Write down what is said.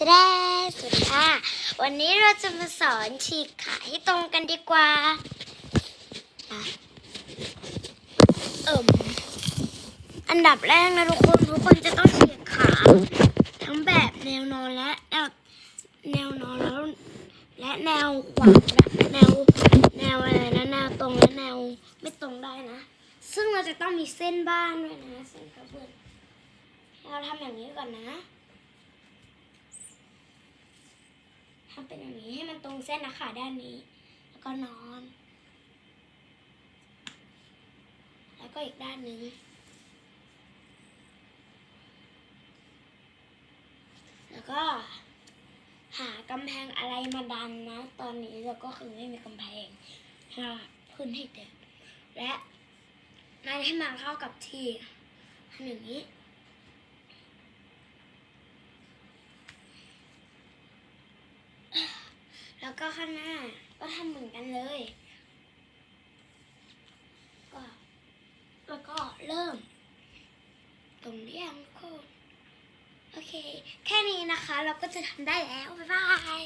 ชแดสวัสดีค่ะ วันนี้เราจะมาสอนฉีกขาให้ตรงกันดีกว่าอะเอิมอันดับแรกนะทุกคน ทุกคนจะต้องฉีกขา ทั้งแบบแนวนอนและแนวแนวนอนแล้ว และแนวขวางและแนวแนวอะไรนะแนวตรงและแนวไม่ตรงได้นะ ซึ่งเราจะต้องมีเส้นบ้างด้วยนะเส้นกระเบื้องเราทำอย่างนี้ก่อนนะ ทำเป็นอย่างนี้ให้มันตรงเส้นนะคะด้านนี้ แล้วก็นอน แล้วก็อีกด้านหนึ่งแล้วก็หากำแพงอะไรมาดันนะ ตอนนี้เราก็คือไม่มีกำแพงค่ะพื้นที่เต็มและนายให้มันเข้ากับที่ทำอย่างนี้ ก็ข้างหน้า ก็ทำเหมือนกันเลย ก็แล้วก็เริ่ม ตรงนี้ยังโคนโอเค แค่นี้นะคะ เราก็จะทำได้แล้ว บ๊ายบาย